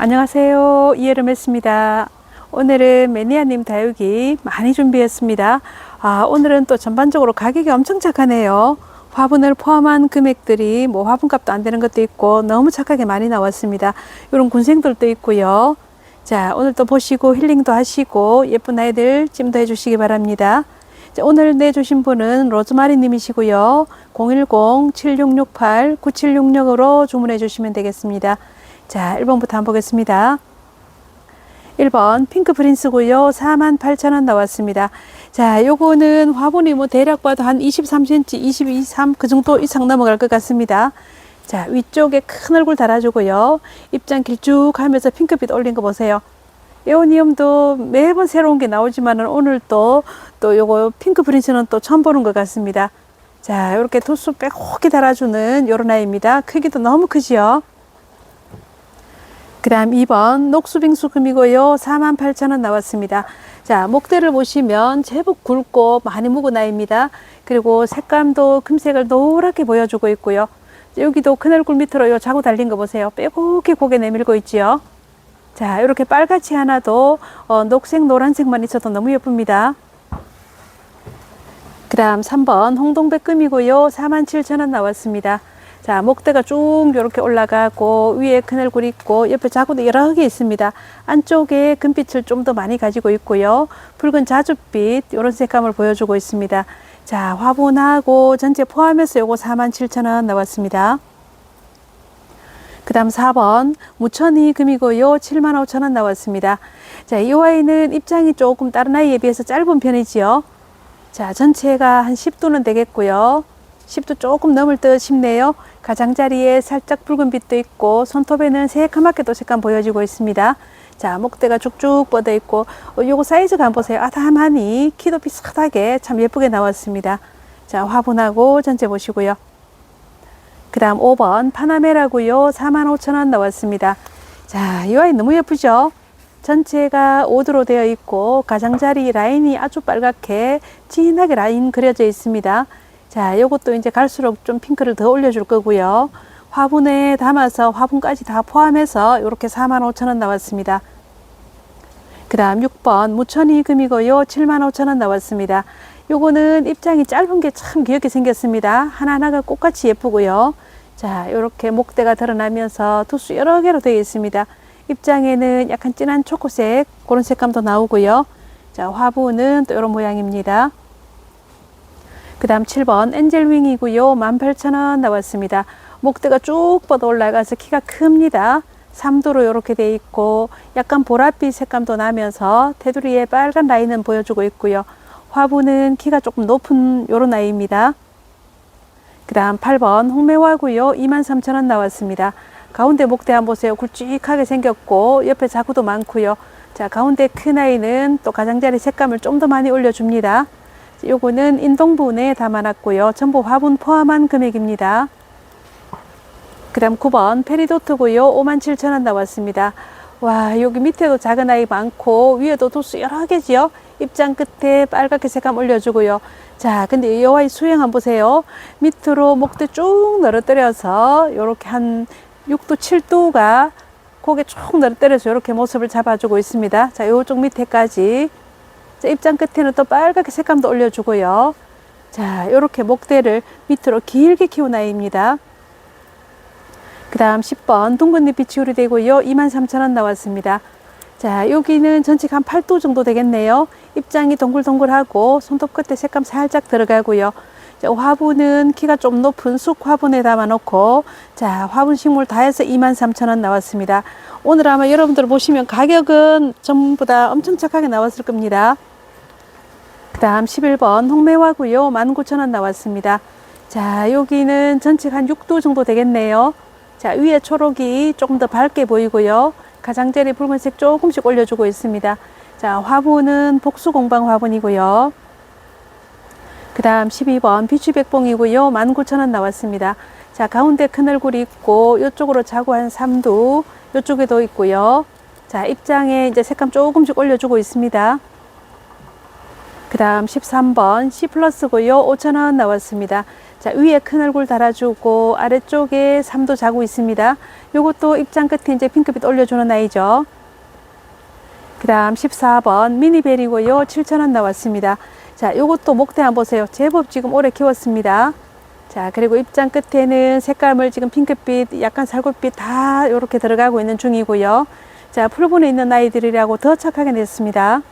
안녕하세요. 이예름했습니다. 오늘은 매니아님 다육이 많이 준비했습니다. 아, 오늘은 또 전반적으로 가격이 엄청 착하네요. 화분을 포함한 금액들이 뭐 화분값도 안 되는 것도 있고 너무 착하게 많이 나왔습니다. 이런 군생들도 있고요. 자, 오늘 또 보시고 힐링도 하시고 예쁜 아이들 찜도 해주시기 바랍니다. 자, 오늘 내주신 분은 로즈마리 님이시고요. 010-7668-9766으로 주문해 주시면 되겠습니다. 자, 1번부터 한번 보겠습니다. 1번 핑크 프린스고요. 48,000원 나왔습니다. 자, 요거는 화분이 뭐 대략 봐도 한 23cm, 22, 3 그 정도 이상 넘어갈 것 같습니다. 자, 위쪽에 큰 얼굴 달아주고요. 입장 길쭉하면서 핑크빛 올린 거 보세요. 에오니움도 매번 새로운 게 나오지만은 오늘 또, 또 요거 핑크 프린스는 또 처음 보는 것 같습니다. 자, 이렇게 도수 빼곡히 달아주는 요런 아이입니다. 크기도 너무 크지요. 그 다음 2번 녹수빙수 금이고요. 48,000원 나왔습니다. 자, 목대를 보시면 제법 굵고 많이 묵은 아이입니다. 그리고 색감도 금색을 노랗게 보여주고 있고요. 여기도 큰 얼굴 밑으로 요 자고 달린 거 보세요. 빼곡히 고개 내밀고 있지요. 자, 이렇게 빨갛지 않아도 어, 녹색, 노란색만 있어도 너무 예쁩니다. 그 다음 3번 홍동백금이고요. 47,000원 나왔습니다. 자, 목대가 쭉 이렇게 올라가고 위에 큰 얼굴 있고 옆에 자구도 여러 개 있습니다. 안쪽에 금빛을 좀 더 많이 가지고 있고요. 붉은 자줏빛 이런 색감을 보여주고 있습니다. 자, 화분하고 전체 포함해서 요거 47,000원 나왔습니다. 그 다음 4번 무천이 금이고요. 75,000원 나왔습니다. 자, 이 아이는 입장이 조금 다른 아이에 비해서 짧은 편이지요. 자, 전체가 한 10도는 되겠고요. 10도 조금 넘을 듯 싶네요. 가장자리에 살짝 붉은 빛도 있고 손톱에는 새카맣게도 색감 보여지고 있습니다. 자, 목대가 쭉쭉 뻗어 있고 어, 요거 사이즈가 보세요. 아담하니 키도 비슷하게 참 예쁘게 나왔습니다. 자, 화분하고 전체 보시고요. 그 다음 5번 파나메라고요. 45,000원 나왔습니다. 자, 이 아이 너무 예쁘죠? 전체가 오드로 되어 있고 가장자리 라인이 아주 빨갛게 진하게 라인 그려져 있습니다. 자, 요것도 이제 갈수록 좀 핑크를 더 올려줄 거고요. 화분에 담아서 화분까지 다 포함해서 이렇게 45,000원 나왔습니다. 그 다음 6번 무천이 금이고요. 75,000원 나왔습니다. 요거는 입장이 짧은 게 참 귀엽게 생겼습니다. 하나하나가 꽃같이 예쁘고요. 자, 이렇게 목대가 드러나면서 두수 여러 개로 되어 있습니다. 입장에는 약간 진한 초코색 그런 색감도 나오고요. 자, 화분은 또 이런 모양입니다. 그 다음 7번 엔젤윙이고요. 18,000원 나왔습니다. 목대가 쭉 뻗어 올라가서 키가 큽니다. 3도로 이렇게 돼 있고 약간 보랏빛 색감도 나면서 테두리에 빨간 라인은 보여주고 있고요. 화분은 키가 조금 높은 요런 아이입니다. 그 다음 8번 홍매화고요. 23,000원 나왔습니다. 가운데 목대 한번 보세요. 굵직하게 생겼고 옆에 자구도 많고요. 자 가운데 큰 아이는 또 가장자리 색감을 좀 더 많이 올려줍니다. 요거는 인동분에 담아놨고요. 전부 화분 포함한 금액입니다. 그 다음 9번 페리도트고요. 57,000원 나왔습니다. 와 여기 밑에도 작은 아이 많고 위에도 도수 여러 개지요. 입장 끝에 빨갛게 색감 올려주고요. 자 근데 이 아이 수영 한번 보세요. 밑으로 목대 쭉 늘어뜨려서 이렇게 한 6도 7도가 고개 쭉 늘어뜨려서 이렇게 모습을 잡아주고 있습니다. 자 요쪽 밑에까지 자, 입장 끝에는 또 빨갛게 색감도 올려주고요. 자, 이렇게 목대를 밑으로 길게 키운 아이입니다. 그 다음 10번 둥근잎 비치울이 되고요. 23,000원 나왔습니다. 자, 여기는 전체가 한 8도 정도 되겠네요. 입장이 동글동글하고 손톱 끝에 색감 살짝 들어가고요. 자, 화분은 키가 좀 높은 쑥 화분에 담아놓고 자, 화분 식물 다 해서 23,000원 나왔습니다. 오늘 아마 여러분들 보시면 가격은 전부 다 엄청 착하게 나왔을 겁니다. 그 다음 11번 홍매화고요. 19,000원 나왔습니다. 자, 여기는 전체가 한 6도 정도 되겠네요. 자, 위에 초록이 조금 더 밝게 보이고요. 가장자리 붉은색 조금씩 올려주고 있습니다. 자, 화분은 복수공방 화분이고요. 그 다음 12번 비추백봉이고요. 19,000원 나왔습니다. 자, 가운데 큰 얼굴이 있고, 이쪽으로 자고 한 3두, 이쪽에도 있고요. 자, 입장에 이제 색감 조금씩 올려주고 있습니다. 그 다음 13번 C 플러스고요. 5,000원 나왔습니다. 자, 위에 큰 얼굴 달아주고 아래쪽에 삼도 자고 있습니다. 요것도 입장 끝에 이제 핑크빛 올려주는 아이죠. 그 다음 14번 미니벨이고요. 7,000원 나왔습니다. 자, 요것도 목대 한번 보세요. 제법 지금 오래 키웠습니다. 자, 그리고 입장 끝에는 색감을 지금 핑크빛, 약간 살구빛 다 이렇게 들어가고 있는 중이고요. 자, 풀분에 있는 아이들이라고 더 착하게 냈습니다.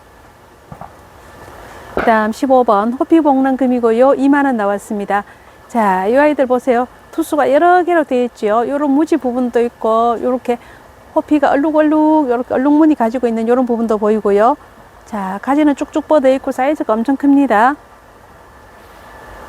그 다음 15번 호피복랑금이고요. 2만 원 나왔습니다. 자, 이 아이들 보세요. 투수가 여러 개로 되어 있죠. 요런 무지 부분도 있고, 요렇게 호피가 얼룩얼룩, 요렇게 얼룩무늬 가지고 있는 요런 부분도 보이고요. 자, 가지는 쭉쭉 뻗어 있고 사이즈가 엄청 큽니다.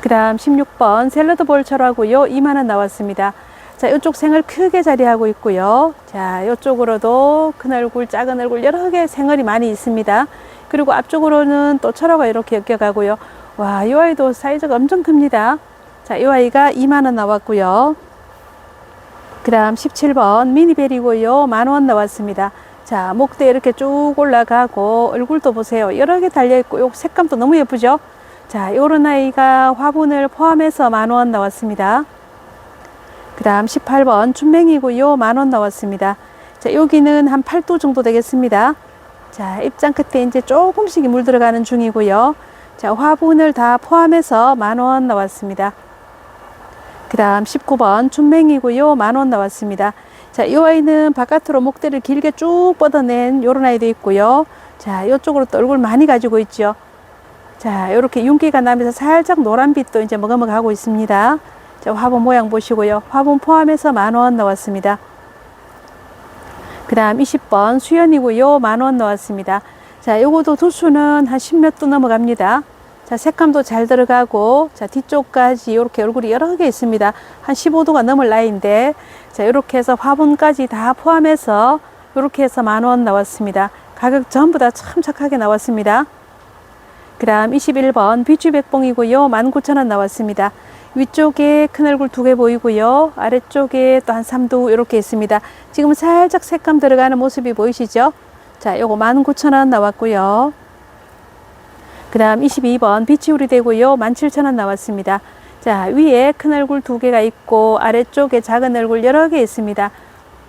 그 다음 16번 샐러드 볼 철하고요. 2만 원 나왔습니다. 자, 이쪽 생을 크게 자리하고 있고요. 자, 이쪽으로도 큰 얼굴, 작은 얼굴 여러 개 생얼이 많이 있습니다. 그리고 앞쪽으로는 또 철화가 이렇게 엮여가고요. 와, 이 아이도 사이즈가 엄청 큽니다. 자, 이 아이가 2만원 나왔고요. 그 다음 17번 미니벨이고요. 만원 나왔습니다. 자, 목대 이렇게 쭉 올라가고 얼굴도 보세요. 여러 개 달려있고 요 색감도 너무 예쁘죠? 자, 요런 아이가 화분을 포함해서 만원 나왔습니다. 그 다음 18번 춘맹이고요. 만원 나왔습니다. 자, 여기는 한 8도 정도 되겠습니다. 자, 입장 끝에 이제 조금씩 물 들어가는 중이고요. 자, 화분을 다 포함해서 만 원 나왔습니다. 그 다음 19번 춘맹이고요. 만 원 나왔습니다. 자, 이 아이는 바깥으로 목대를 길게 쭉 뻗어낸 요런 아이도 있고요. 자, 이쪽으로 또 얼굴 많이 가지고 있죠. 자, 이렇게 윤기가 나면서 살짝 노란빛도 이제 머금어가고 있습니다. 자, 화분 모양 보시고요. 화분 포함해서 만 원 나왔습니다. 그 다음 20번 수연이고요. 만원 나왔습니다. 자, 요거도 두수는 한 10몇 도 넘어갑니다. 자, 색감도 잘 들어가고, 자, 뒤쪽까지 이렇게 얼굴이 여러 개 있습니다. 한 15도가 넘을 나이인데, 자, 이렇게 해서 화분까지 다 포함해서 이렇게 해서 만 원 나왔습니다. 가격 전부 다 참 착하게 나왔습니다. 그 다음 21번 비추백봉이고요. 19,000원 나왔습니다. 위쪽에 큰 얼굴 두 개 보이고요. 아래쪽에 또 한 3도 이렇게 있습니다. 지금 살짝 색감 들어가는 모습이 보이시죠? 자, 요거 19,000원 나왔고요. 그 다음 22번 비치우리 되고요. 17,000원 나왔습니다. 자, 위에 큰 얼굴 두 개가 있고 아래쪽에 작은 얼굴 여러 개 있습니다.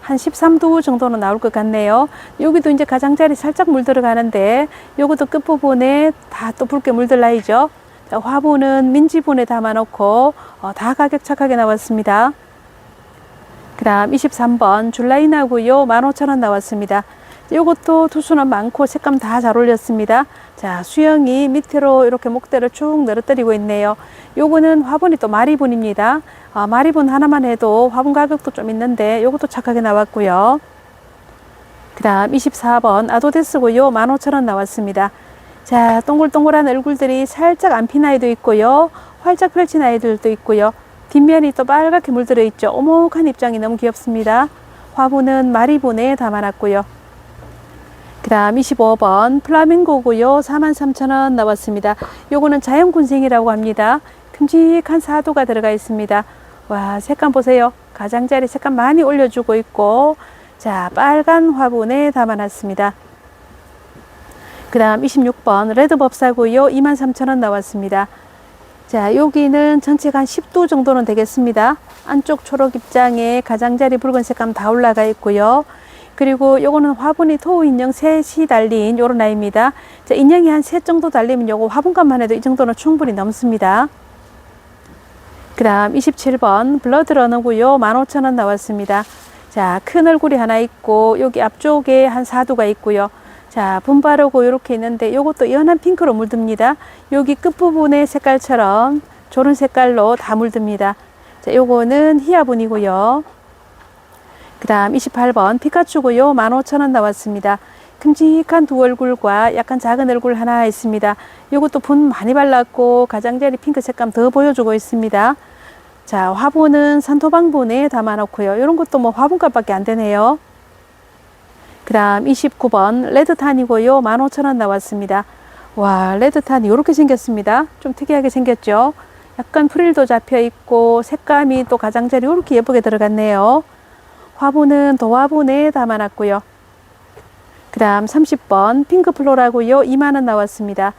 한 13도 정도는 나올 것 같네요. 여기도 이제 가장자리 살짝 물 들어가는데 요것도 끝부분에 다 또 붉게 물들 나이죠. 자, 화분은 민지분에 담아놓고 어, 다 가격 착하게 나왔습니다. 그 다음 23번 줄라인하고요. 15,000원 나왔습니다. 요것도 투수는 많고 색감 다 잘 올렸습니다. 자, 수영이 밑으로 이렇게 목대를 쭉 늘어뜨리고 있네요. 요거는 화분이 또 마리분입니다. 아, 마리분 하나만 해도 화분 가격도 좀 있는데 요것도 착하게 나왔고요. 그 다음 24번 아도데스고요. 15,000원 나왔습니다. 자, 동글동글한 얼굴들이 살짝 안 핀 아이도 있고요. 활짝 펼친 아이들도 있고요. 뒷면이 또 빨갛게 물들어 있죠. 오목한 입장이 너무 귀엽습니다. 화분은 마리분에 담아놨고요. 그 다음 25번 플라밍고고요. 43,000원 나왔습니다. 요거는 자연군생이라고 합니다. 큼직한 사도가 들어가 있습니다. 와, 색감 보세요. 가장자리 색감 많이 올려주고 있고, 자, 빨간 화분에 담아놨습니다. 그 다음 26번 레드법사고요. 23,000원 나왔습니다. 자, 여기는 전체가 한 10도 정도는 되겠습니다. 안쪽 초록 입장에 가장자리 붉은 색감 다 올라가 있고요. 그리고 요거는 화분이 토우 인형 셋이 달린 요런 아이입니다. 자, 인형이 한 셋 정도 달리면 요거 화분값만 해도 이 정도는 충분히 넘습니다. 그 다음 27번 블러드러너고요. 15,000원 나왔습니다. 자, 큰 얼굴이 하나 있고 여기 앞쪽에 한 4두가 있고요. 자, 분바르고 이렇게 있는데 요것도 연한 핑크로 물듭니다. 여기 끝부분의 색깔처럼 저런 색깔로 다 물듭니다. 자, 요거는 히아분이고요. 그 다음 28번 피카츄고요. 15,000원 나왔습니다. 큼직한 두 얼굴과 약간 작은 얼굴 하나 있습니다. 요것도 분 많이 발랐고 가장자리 핑크 색감 더 보여주고 있습니다. 자, 화분은 산토방분에 담아놓고요. 이런 것도 뭐 화분값밖에 안 되네요. 그 다음 29번 레드탄이고요. 15,000원 나왔습니다. 와, 레드탄이 이렇게 생겼습니다. 좀 특이하게 생겼죠? 약간 프릴도 잡혀 있고 색감이 또 가장자리 이렇게 예쁘게 들어갔네요. 화분은 도화분에 담아놨고요. 그 다음 30번 핑크플로라고요. 2만원 나왔습니다.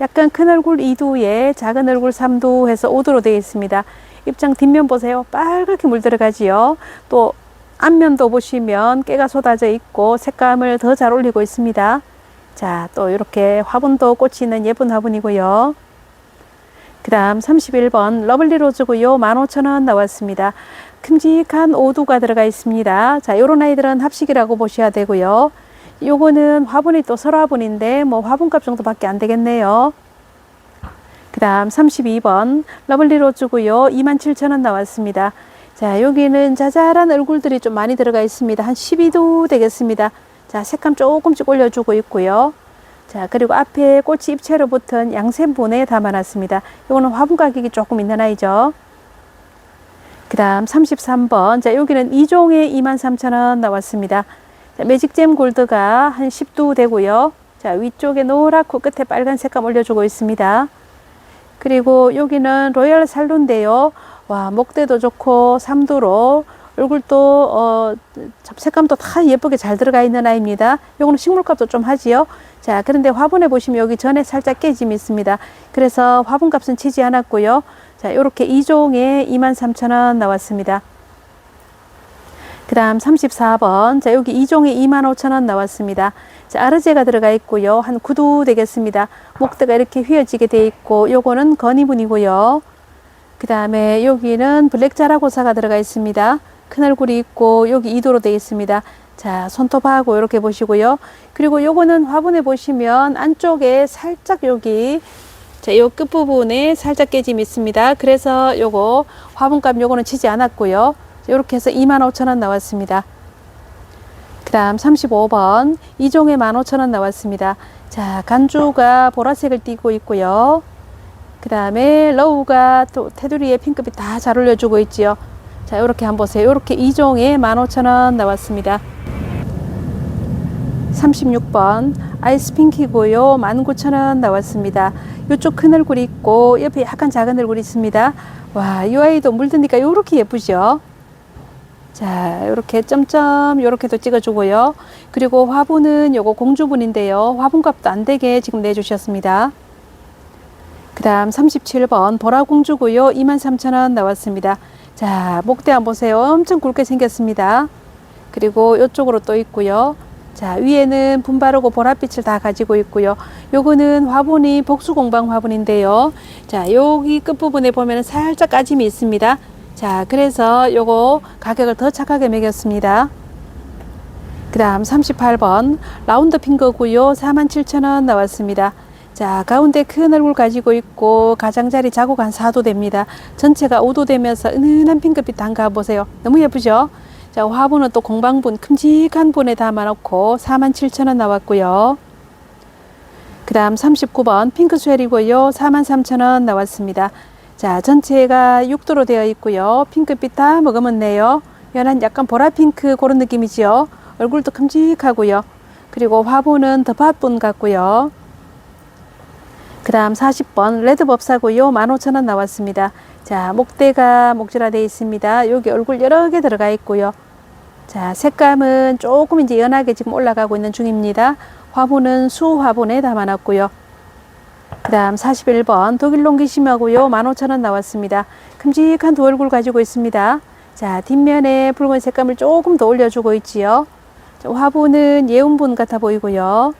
약간 큰 얼굴 2두에 작은 얼굴 3두 해서 5두로 되어 있습니다. 입장 뒷면 보세요. 빨갛게 물 들어가지요. 또 앞면도 보시면 깨가 쏟아져 있고 색감을 더 잘 올리고 있습니다. 자, 또 이렇게 화분도 있는 예쁜 화분이고요. 그 다음 31번 러블리 로즈고요. 15,000원 나왔습니다. 큼직한 오두가 들어가 있습니다. 자, 요런 아이들은 합식이라고 보셔야 되고요. 요거는 화분이 또 설화분인데 뭐 화분값 정도밖에 안 되겠네요. 그 다음 32번 러블리 로즈고요. 27,000원 나왔습니다. 자, 여기는 자잘한 얼굴들이 좀 많이 들어가 있습니다. 한 12도 되겠습니다. 자, 색감 조금씩 올려주고 있고요. 자, 그리고 앞에 꽃이 입체로 붙은 양샘분에 담아놨습니다. 이거는 화분 가격이 조금 있는 아이죠. 그 다음 33번. 자, 여기는 2종에 23,000원 나왔습니다. 자, 매직잼 골드가 한 10도 되고요. 자, 위쪽에 노랗고 끝에 빨간 색감 올려주고 있습니다. 그리고 여기는 로얄 살루인데요. 와, 목대도 좋고 삼두로 얼굴도 어, 색감도 다 예쁘게 잘 들어가 있는 아이입니다. 요거는 식물값도 좀 하지요. 자, 그런데 화분에 보시면 여기 전에 살짝 깨짐이 있습니다. 그래서 화분값은 치지 않았고요. 자, 요렇게 2종에 23,000원 나왔습니다. 그 다음 34번. 자, 여기 2종에 25,000원 나왔습니다. 자, 아르제가 들어가 있고요. 한 9도 되겠습니다. 목대가 이렇게 휘어지게 돼 있고, 요거는 건이분이고요. 그 다음에 여기는 블랙 자라고사가 들어가 있습니다. 큰 얼굴이 있고, 여기 2도로 되어 있습니다. 자, 손톱하고 이렇게 보시고요. 그리고 요거는 화분에 보시면 안쪽에 살짝 여기 자, 요 끝부분에 살짝 깨짐이 있습니다. 그래서 요거 화분값 요거는 치지 않았고요. 이렇게 해서 25,000원 나왔습니다. 그 다음 35번 이종에 15,000원 나왔습니다. 자, 간주가 보라색을 띠고 있고요. 그 다음에 러우가 또 테두리에 핑크빛 다 잘 올려주고 있지요. 자, 요렇게 한번 보세요. 요렇게 이종에 15,000원 나왔습니다. 36번 아이스 핑키고요. 19,000원 나왔습니다. 이쪽 큰 얼굴이 있고 옆에 약간 작은 얼굴이 있습니다. 와, 이 아이도 물드니까 요렇게 예쁘죠? 자, 이렇게 점점 요렇게도 찍어주고요. 그리고 화분은 요거 공주분인데요. 화분값도 안 되게 지금 내주셨습니다. 그 다음 37번 보라공주고요. 23,000원 나왔습니다. 자, 목대 한번 보세요. 엄청 굵게 생겼습니다. 그리고 이쪽으로 또 있고요. 자, 위에는 분바르고 보랏빛을 다 가지고 있고요. 요거는 화분이 복수공방 화분인데요. 자, 여기 끝부분에 보면 살짝 까짐이 있습니다. 자, 그래서 요거 가격을 더 착하게 매겼습니다. 그 다음 38번 라운드 핑거고요. 47,000원 나왔습니다. 자, 가운데 큰 얼굴 가지고 있고 가장자리 자국 한 4도 됩니다. 전체가 5도 되면서 은은한 핑크빛 담가 보세요. 너무 예쁘죠? 자, 화분은 또 공방분 큼직한 분에 담아놓고 47,000원 나왔고요. 그 다음 39번 핑크 쉘이고요. 43,000원 나왔습니다. 자, 전체가 6도로 되어 있고요. 핑크빛 다 머금었네요. 연한 약간 보라핑크 그런 느낌이지요. 얼굴도 큼직하고요. 그리고 화분은 더팟분 같고요. 그 다음 40번 레드법사고요. 15,000원 나왔습니다. 자, 목대가 목질화 되어 있습니다. 여기 얼굴 여러 개 들어가 있고요. 자, 색감은 조금 이제 연하게 지금 올라가고 있는 중입니다. 화분은 수 화분에 담아놨고요. 그 다음 41번 독일 롱기심하고요. 15,000원 나왔습니다. 큼직한 두 얼굴 가지고 있습니다. 자, 뒷면에 붉은 색감을 조금 더 올려주고 있지요. 자, 화분은 예운분 같아 보이고요.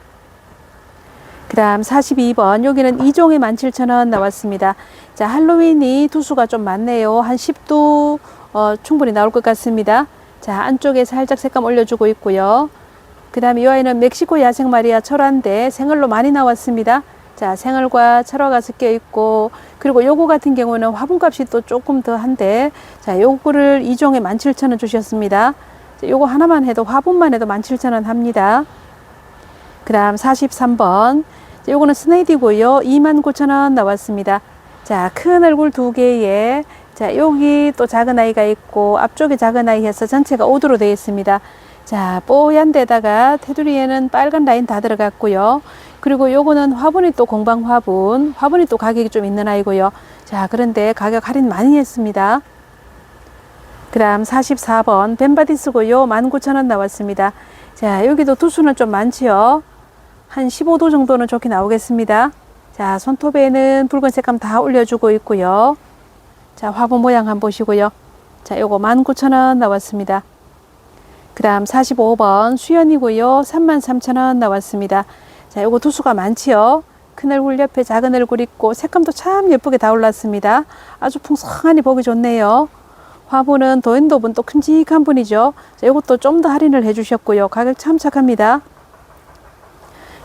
그 다음 42번 여기는 2종에 17,000원 나왔습니다. 자, 할로윈이 두수가 좀 많네요. 한 10도 어, 충분히 나올 것 같습니다. 자, 안쪽에 살짝 색감 올려주고 있고요. 그 다음에 이 아이는 멕시코 야생 마리아 철화인데 생얼로 많이 나왔습니다. 자, 생얼과 철화가 섞여 있고, 그리고 요거 같은 경우는 화분값이 또 조금 더 한데, 자, 요거를 2종에 17,000원 주셨습니다. 자, 요거 하나만 해도 화분만 해도 17,000원 합니다. 그 다음 43번. 자, 요거는 스네이디고요. 29,000원 나왔습니다. 자, 큰 얼굴 두 개에, 자, 여기 또 작은 아이가 있고, 앞쪽에 작은 아이 해서 전체가 5도로 되어 있습니다. 자, 뽀얀 데다가 테두리에는 빨간 라인 다 들어갔고요. 그리고 요거는 화분이 또 공방 화분, 화분이 또 가격이 좀 있는 아이고요. 자, 그런데 가격 할인 많이 했습니다. 그 다음 44번 벤바디스고요. 19,000원 나왔습니다. 자, 여기도 두수는 좀 많지요. 한 15도 정도는 좋게 나오겠습니다. 자, 손톱에는 붉은 색감 다 올려주고 있고요. 자, 화분 모양 한번 보시고요. 자, 요거 19,000원 나왔습니다. 그 다음 45번 수연이고요. 33,000원 나왔습니다. 자, 요거 두수가 많지요. 큰 얼굴 옆에 작은 얼굴 있고 색감도 참 예쁘게 다 올랐습니다. 아주 풍성하니 보기 좋네요. 화분은 도인도분 또 큼직한 분이죠. 자, 요것도 좀 더 할인을 해주셨고요. 가격 참 착합니다.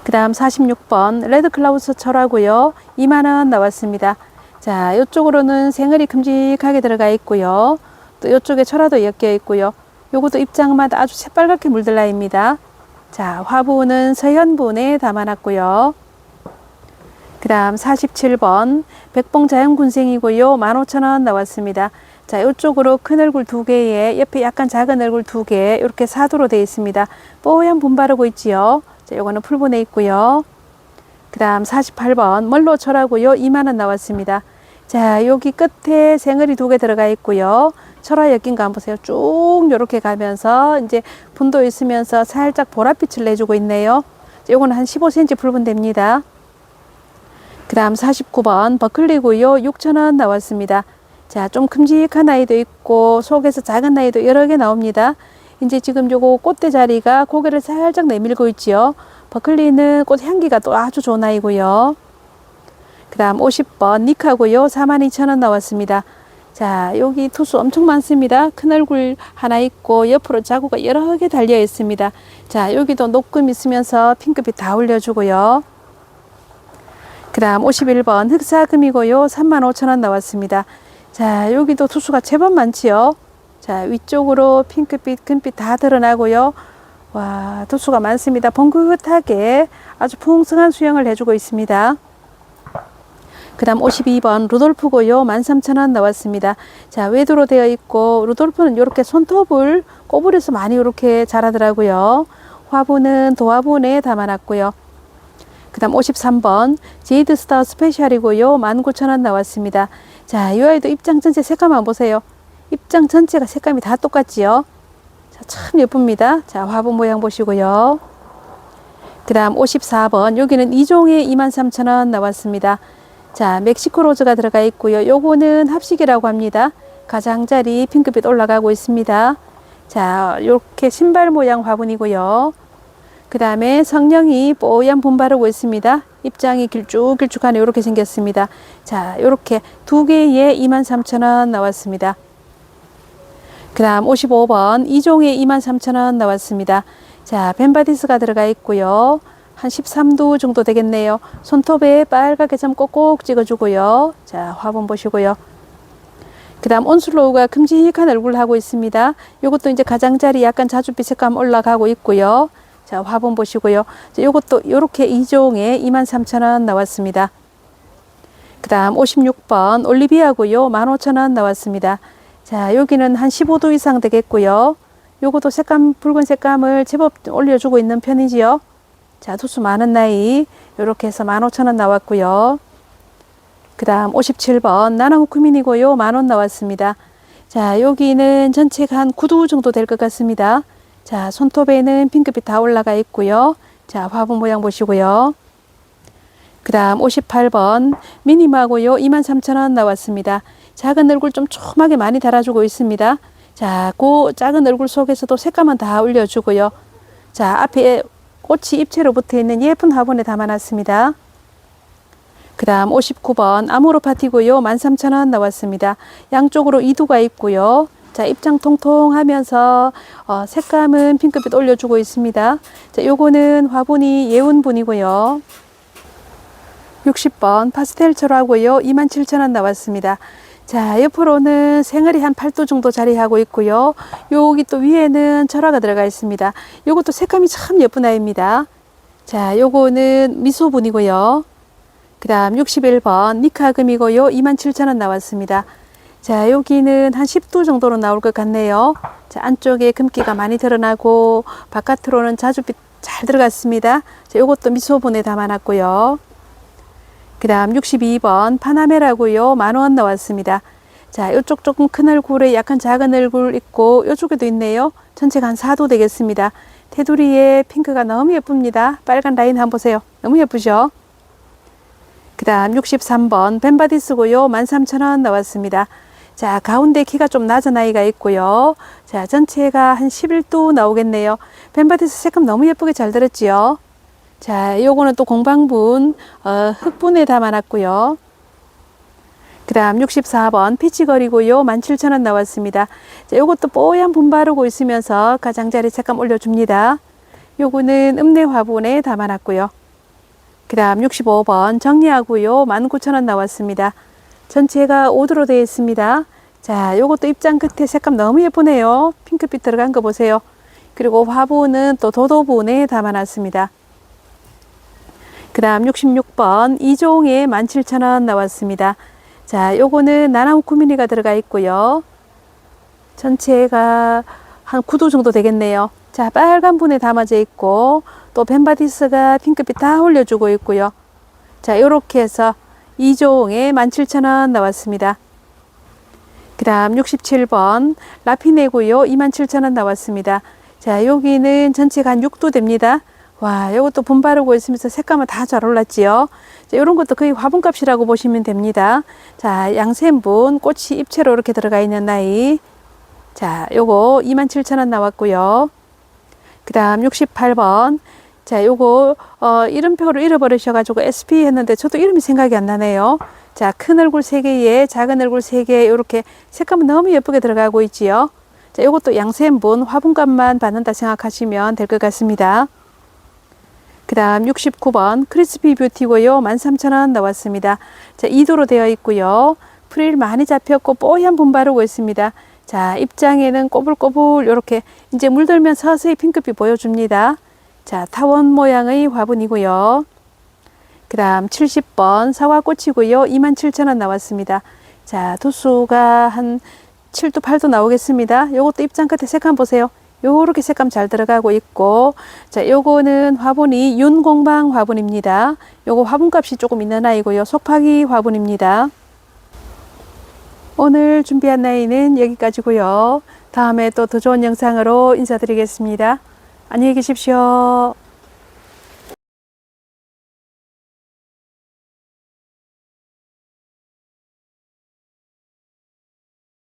그 다음 46번 레드클라우스 철하고요. 2만원 나왔습니다. 자, 이쪽으로는 생얼이 큼직하게 들어가 있고요. 또 이쪽에 철화도 엮여 있고요. 요것도 입장마다 아주 새빨갛게 물들라 입니다. 자, 화분은 서현분에 담아놨고요. 그 다음 47번 백봉 자연군생이고요. 15,000원 나왔습니다. 자, 이쪽으로 큰 얼굴 두 개에 옆에 약간 작은 얼굴 두 개 이렇게 사도로 되어 있습니다. 뽀얀 분 바르고 있지요. 자, 요거는 풀분에 있고요. 그 다음 48번 멀로 철하고요. 2만원 나왔습니다. 자, 여기 끝에 생얼이 두 개 들어가 있고요. 철화 엮인 거 한번 보세요. 쭉 이렇게 가면서 이제 분도 있으면서 살짝 보랏빛을 내주고 있네요. 자, 요거는 한 15cm 풀분 됩니다. 그 다음 49번 버클리고요. 6,000원 나왔습니다. 자, 좀 큼직한 아이도 있고 속에서 작은 아이도 여러 개 나옵니다. 이제 지금 요거 꽃대 자리가 고개를 살짝 내밀고 있지요. 버클리는 꽃 향기가 또 아주 좋은 아이고요. 그 다음 50번 니카고요. 42,000원 나왔습니다. 자, 여기 투수 엄청 많습니다. 큰 얼굴 하나 있고 옆으로 자구가 여러 개 달려 있습니다. 자, 여기도 녹금 있으면서 핑크빛 다 올려주고요. 그 다음 51번 흑사금이고요. 35,000원 나왔습니다. 자, 여기도 투수가 제법 많지요. 자, 위쪽으로 핑크빛, 금빛 다 드러나고요. 와, 투수가 많습니다. 봉긋하게 아주 풍성한 수영을 해주고 있습니다. 그 다음 52번 루돌프고요. 13,000원 나왔습니다. 자, 외도로 되어 있고, 루돌프는 이렇게 손톱을 꼬부려서 많이 이렇게 자라더라고요. 화분은 도화분에 담아놨고요. 그 다음 53번 제이드 스타 스페셜이고요. 19,000원 나왔습니다. 자, 이 아이도 입장 전체 색감 한번 보세요. 입장 전체가 색감이 다 똑같지요. 자, 참 예쁩니다. 자, 화분 모양 보시고요. 그 다음 54번 여기는 2종에 23,000원 나왔습니다. 자, 멕시코 로즈가 들어가 있고요. 요거는 합식이라고 합니다. 가장자리 핑크빛 올라가고 있습니다. 자, 이렇게 신발 모양 화분이고요. 그 다음에 성령이 뽀얀 분 바르고 있습니다. 입장이 길쭉길쭉하네 이렇게 생겼습니다. 자, 이렇게 두 개에 23,000원 나왔습니다. 그 다음 55번 2종에 23,000원 나왔습니다. 자, 벤바디스가 들어가 있고요. 한 13도 정도 되겠네요. 손톱에 빨갛게 좀 꼭꼭 찍어주고요. 자, 화분 보시고요. 그 다음 온슬로우가 큼직한 얼굴 하고 있습니다. 이것도 이제 가장자리 약간 자주빛 색감 올라가고 있고요. 자, 화분 보시고요. 자, 요것도 요렇게 2종에 23,000원 나왔습니다. 그 다음 56번 올리비아고요. 15,000원 나왔습니다. 자, 여기는 한 15도 이상 되겠고요. 요것도 색감, 붉은 색감을 제법 올려주고 있는 편이지요. 자, 투수 많은 나이. 요렇게 해서 15,000원 나왔고요. 그 다음 57번 나나무크민이고요. 만원 나왔습니다. 자, 여기는 전체가 한 9도 정도 될 것 같습니다. 자, 손톱에는 핑크빛 다 올라가 있고요. 자, 화분 모양 보시고요. 그 다음 58번 미니마고요. 23,000원 나왔습니다. 작은 얼굴 좀 촘하게 많이 달아주고 있습니다. 자, 그 작은 얼굴 속에서도 색감은 다 올려주고요. 자, 앞에 꽃이 입체로 붙어 있는 예쁜 화분에 담아놨습니다. 그 다음 59번 아모로 파티고요. 13,000원 나왔습니다. 양쪽으로 이두가 있고요. 자, 입장 통통하면서 어, 색감은 핑크빛 올려주고 있습니다. 자, 요거는 화분이 예운분이고요. 60번 파스텔 철하고요. 27,000원 나왔습니다. 자, 옆으로는 생얼이 한 8도 정도 자리하고 있고요. 여기 또 위에는 철화가 들어가 있습니다. 요것도 색감이 참 예쁜 아이입니다. 자, 요거는 미소분이고요. 그 다음 61번 니카금이고요. 27,000원 나왔습니다. 자, 여기는 한 10도 정도로 나올 것 같네요. 자, 안쪽에 금기가 많이 드러나고 바깥으로는 자주빛 잘 들어갔습니다. 자, 요것도 미소분에 담아놨고요. 그 다음 62번 파나메라고요. 만 원 나왔습니다. 자, 요쪽 조금 큰 얼굴에 약간 작은 얼굴 있고 요쪽에도 있네요. 전체가 한 4도 되겠습니다. 테두리에 핑크가 너무 예쁩니다. 빨간 라인 한번 보세요. 너무 예쁘죠? 그 다음 63번 벤바디스고요. 13,000원 나왔습니다. 자, 가운데 키가 좀 낮은 아이가 있고요. 자, 전체가 한 11도 나오겠네요. 벤바디스 색감 너무 예쁘게 잘 들었지요. 자, 요거는 또 공방분, 어, 흑분에 담아놨고요. 그 다음 64번 피치거리고요. 17,000원 나왔습니다. 자, 요것도 뽀얀 분 바르고 있으면서 가장자리 색감 올려줍니다. 요거는 읍내 화분에 담아놨고요. 그 다음 65번 정리하고요. 19,000원 나왔습니다. 전체가 오드로 되어 있습니다. 자, 요것도 입장 끝에 색감 너무 예쁘네요. 핑크빛 들어간 거 보세요. 그리고 화분은 또 도도분에 담아놨습니다. 그 다음 66번 이종에 17,000원 나왔습니다. 자, 요거는 9mm가 들어가 있고요. 전체가 한 9도 정도 되겠네요. 자, 빨간 분에 담아져 있고 또 벤바디스가 핑크빛 다 올려주고 있고요. 자, 요렇게 해서 2종에 17,000원 나왔습니다. 그 다음 67번 라피네고요. 27,000원 나왔습니다. 자, 여기는 전체가 한 6도 됩니다. 와, 요것도 분 바르고 있으면서 색감은 다 잘 올랐지요. 자, 요런 것도 거의 화분값이라고 보시면 됩니다. 자, 양샘분, 꽃이 입체로 이렇게 들어가 있는 나이. 자, 요거 27,000원 나왔고요. 그 다음 68번. 자, 요거, 어, 이름표를 잃어버리셔 가지고 SP 했는데 저도 이름이 생각이 안 나네요. 자, 큰 얼굴 3개에 작은 얼굴 3개, 요렇게 색감은 너무 예쁘게 들어가고 있지요. 자, 요것도 양샘분, 화분값만 받는다 생각하시면 될 것 같습니다. 그 다음 69번 크리스피 뷰티 고요. 13,000원 나왔습니다. 자, 2도로 되어 있고요. 프릴 많이 잡혔고 뽀얀 분 바르고 있습니다. 자, 입장에는 꼬불꼬불 이렇게 이제 물들면 서서히 핑크빛 보여줍니다. 자, 타원 모양의 화분이고요. 그 다음 70번 사과꽃이고요. 27,000원 나왔습니다. 자, 도수가 한 7도, 8도 나오겠습니다. 요것도 입장 끝에 색감 보세요. 요렇게 색감 잘 들어가고 있고, 자, 요거는 화분이 윤공방 화분입니다. 요거 화분값이 조금 있는 아이고요. 속파기 화분입니다. 오늘 준비한 나이는 여기까지고요. 다음에 또 더 좋은 영상으로 인사드리겠습니다. 안녕히 계십시오.